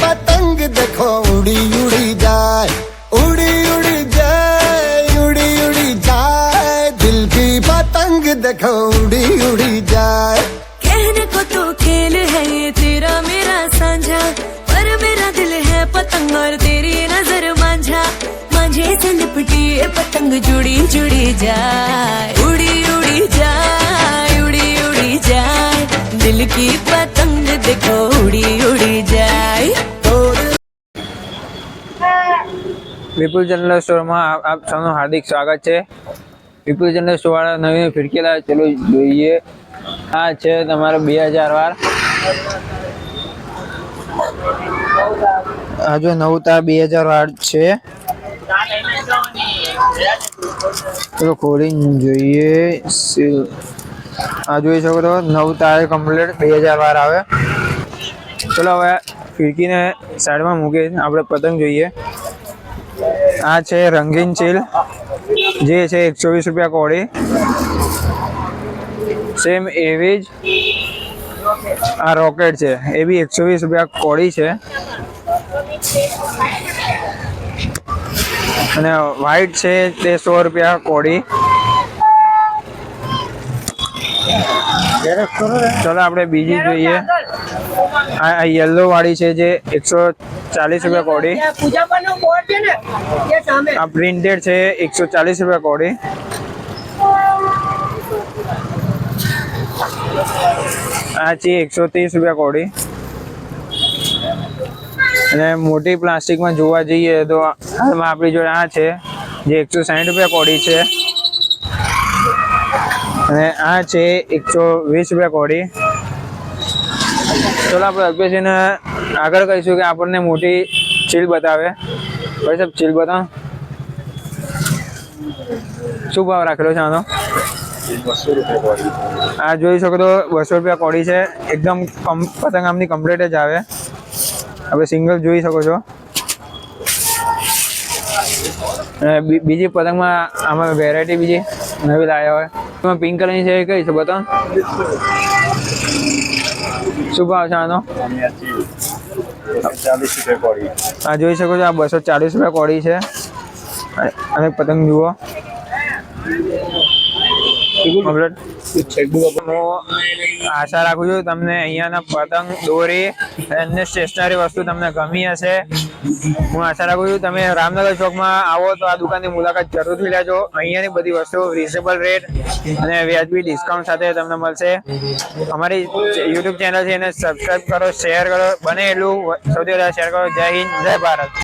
पतंग देखो, उड़ी उड़ी जाए, उड़ी उड़ी जाए, उड़ी उड़ी जाए। दिल की पतंग देखो, उड़ी उड़ी जाए। कहने को तो खेल है ये तेरा मेरा साझा, पर मेरा दिल है पतंग और तेरी नज़र मांझा। मांझे से लिपटी पतंग, जुड़ी जुड़ी जाए, उड़ी उड़ी जाए। વિપુલ જનરલ સ્ટોરમાં આપ- સૌનું હાર્દિક સ્વાગત છે. વિપુલ જનરલ સ્ટોર વાળા નવી ફિરકી લાવે ચલો જોઈએ. આ છે તમારો બે હજાર વાર. હજુ નવ નવતા બે હજાર વાર છે. ચલો ખોલીને જોઈએ. આ જોઈ શકો તો નવ તારે કમ્પ્લીટ બે હજાર વાર આવે. ચલો હવે ફિરકીને સાઈડમાં મૂકીએ આપણે પતંગ જોઈએ. આ છે રંગીન ચીલ. જે છે એકસો વીસ રૂપિયા કોળી. સેમ એવી જ આ રોકેટ છે. એ બી એકસો વીસ રૂપિયા કોળી છે. અને વ્હાઈટ છે તે સો રૂપિયા કોળી. ચલો આપણે બીજી જોઈએ. આ યલો વાળી છે જે એકસો ચાલીસ રૂપિયા કોડી. આ પ્રિન્ટેડ છે એકસો ચાલીસ રૂપિયા કોડી. આ છે એકસો ત્રીસ રૂપિયા કોડી. અને મોટી પ્લાસ્ટિકમાં જોવા જઈએ તો હાલમાં આપણી જોડે આ છે જે એકસો સાઠ રૂપિયા કોડી છે. અને આ છે એકસો વીસ રૂપિયા કોડી. ચલો, આપણે અલ્પેશને આગળ કહીશું કે આપણને મોટી ચીલ બતાવે. ભાઈ સાહેબ, ચીલ બતાવો. શું ભાવ રાખેલો છે આનો? આ જોઈ શકો તો બસો રૂપિયા કોડી છે. એકદમ પતંગ આમની કમ્પ્લીટ જ આવે. આપણે સિંગલ જોઈ શકો છો. બીજી પતંગમાં આમાં વેરાયટી બીજી નવી લાવ્યા હોય. પિંક કલરની છે કઈ છે, બતાવો. શું ભાવ છે આનો? ચાલીસ રૂપિયા કોડી આ જોઈ શકો છો, આ બસો ચાલીસ રૂપિયા કોડી છે. અને- પતંગ જુઓ. આશા રાખું છું તમને અહીંયાના પતંગ, દોરી અને સ્ટેશનરી વસ્તુ તમને ગમી હશે. હું આશા રાખું છું તમે રામનગર ચોકમાં આવો તો આ દુકાનની મુલાકાત જરૂરથી લેજો. અહીંયાની બધી વસ્તુઓ રિઝનેબલ રેટ અને વ્યાજબી ડિસ્કાઉન્ટ સાથે તમને મળશે. અમારી યુટ્યુબ ચેનલ છે એને સબસ્ક્રાઈબ કરો શેર કરો, બને એટલું. સૌથી વધારે શેર કરો. જય હિન્દ, જય ભારત.